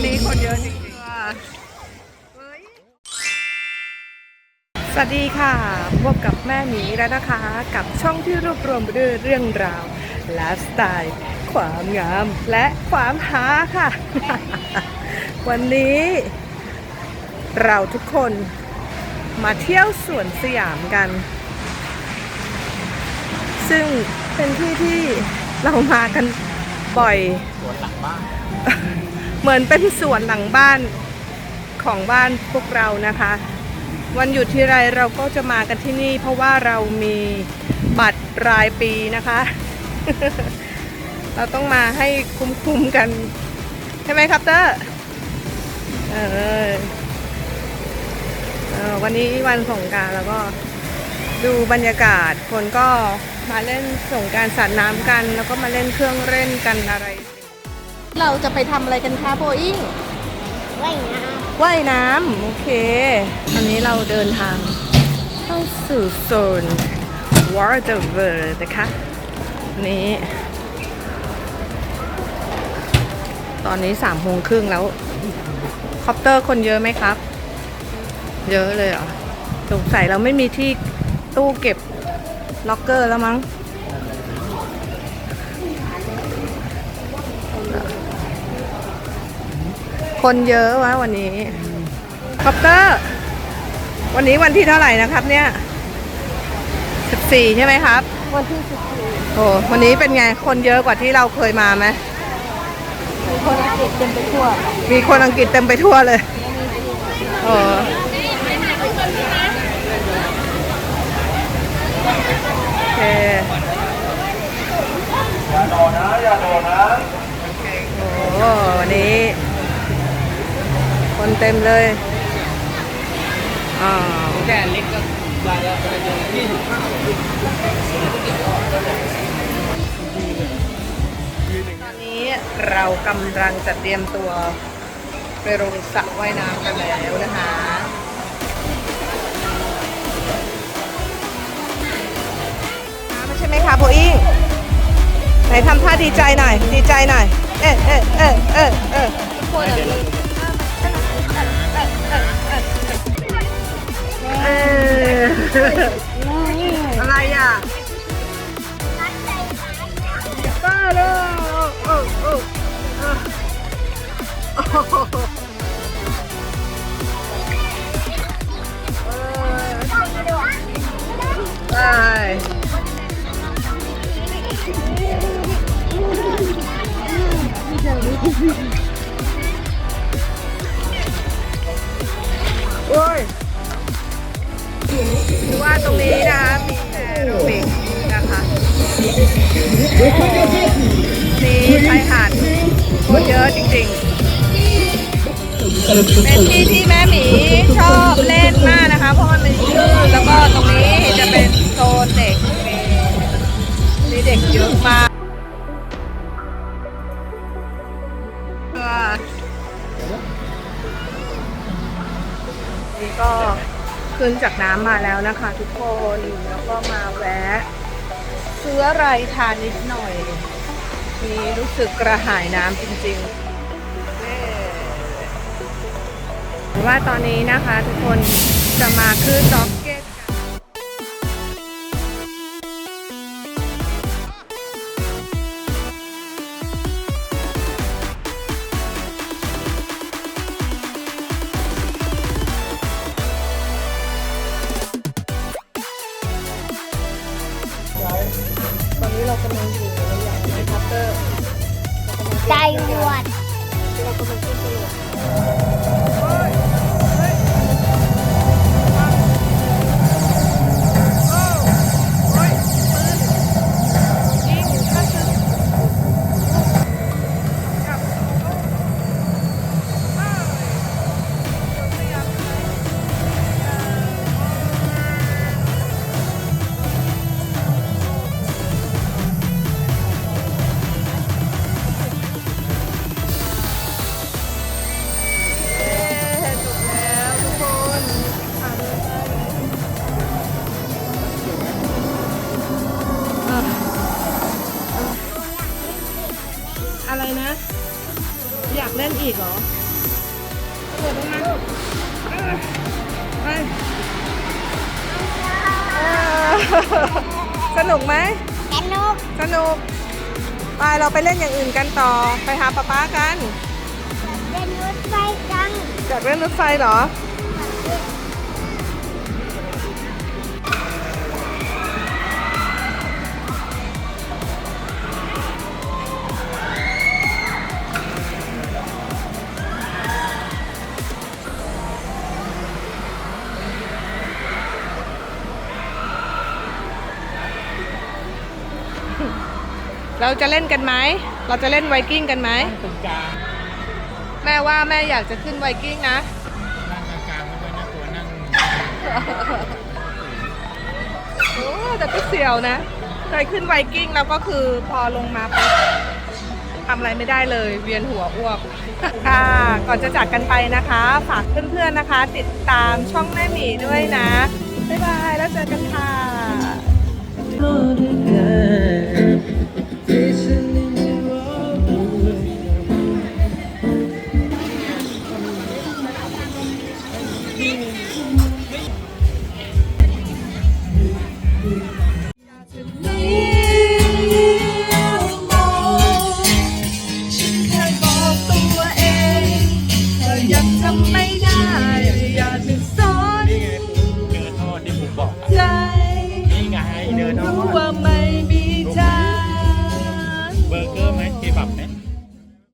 วันนี้คนเยอะจริงๆ สวัสดีค่ะ พบกับแม่หมีแล้วนะคะ กับช่องที่รวบรวมไปด้วยเรื่องราวไลฟ์สไตล์ความงามและความหาค่ะ วันนี้เราทุกคนมาเที่ยวสวนสยามกัน ซึ่งเป็นที่ที่เรามากันบ่อยสวนหลังบ้าน เหมือนเป็นสวนหลังบ้านของบ้านพวกเรานะคะ วันหยุดที่ไรเราก็จะมากันที่นี่ เพราะว่าเรามีบัตรรายปีนะคะ เราต้องมาให้คุ้มๆกันใช่ไหมครับเตอร์เออเออวันนี้วันสงการแล้วก็ดูบรรยากาศคนก็มาเล่นสงการสาดน้ำกัน แล้วก็มาเล่นเครื่องเล่นกันอะไร เราจะไปทำอะไรกันคะโบอิงว่ายน้ว่ายน้ำโอเค ตอนนี้เราเดินทางเข้าสู่โซน Water World นะคะ นี้ตอนนี้สามโมงครึ่งแล้ว คอปเตอร์คนเยอะไหมครับ เยอะเลยเหรอ สงสัยเราไม่มีที่ตู้เก็บล็อกเกอร์แล้วมั้ง คนเยอะวะวันนี้คอปเตอร์ วันนี้วันที่เท่าไหร่นะครับ เนี่ย14ใช่ไหมครับำวันที่สิบสี่โอ้วันนี้เป็นไงคนเยอะกว่าที่เราเคยมาไหมมีคนอังกฤษเต็มไปทั่ว มีคนอังกฤษเต็มไปทั่วเลยโอ้โอเคอย่าโดดนะอย่าโดดนะโอ้วันนี้ คนเต็มเลยอ่าแค่เล็กก็ได้แล้วยี่สิบห้าตอนนี้เรากำลังจะเตรียมตัวไปลงสระว่ายน้ำกันแล้วนะคะใช่ไหมคะโบอิงไหนทำท่าดีใจหน่อย ดีใจหน่อย เอ๊ะเอ๊ะเอ๊ะเอ๊ะเอ๊ะ คนอังกฤษเอ๊ะอะไรอะบ้าเลยโอ้โอ้โอ้โอ้โหไป ตรงนี้นะคะมีแอโรบิกนะคะนี่ชายหาดคนเยอะจริงๆ เป็นที่ที่แม่หมีชอบเล่นมากนะคะ เพราะมันเป็นคลื่นแล้วก็ตรงนี้จะเป็นโซนเด็กมีมีเด็กเยอะมากนี่ก็ ขึ้นจากน้ำมาแล้วนะคะทุกคนแล้วก็มาแวะซื้ออะไรทานนิดหน่อย มีรู้สึกกระหายน้ำจริงๆว่าตอนนี้นะคะทุกคนจะมาขึ้นด็อก นนี้เรากำลังอยู่ในอย่างไรครับเตอร์ใจหวดเรากำลังขึ้นตลอด อะไรนะอยากเล่นอีกเหรอกระโดดลงมาเออไปเออสนุกไหม สนุก สนุก ไปเราไปเล่นอย่างอื่นกันต่อ ไปหาป๊าป๊ากัน เล่นรถไฟกันอยากเล่นรถไฟเหรอ เราจะเล่นกันไหม เราจะเล่นไวกิ้งกันไหม ตรงกลางแม่ว่าแม่อยากจะขึ้นไวกิ้งนะ นั่งกลางๆไม่ค่อยน่ากลัวนั่งโอ้แต่ก็เสียวนะ เคยขึ้นไวกิ้งแล้วก็คือพอลงมาปุ๊บทำอะไรไม่ได้เลย เวียนหัวอ้วก ค่ะ ก่อนจะจากกันไปนะคะ ฝากเพื่อนๆนะคะ ติดตามช่องแม่หมีด้วยนะ บ๊ายบาย แล้วเจอกันค่ะ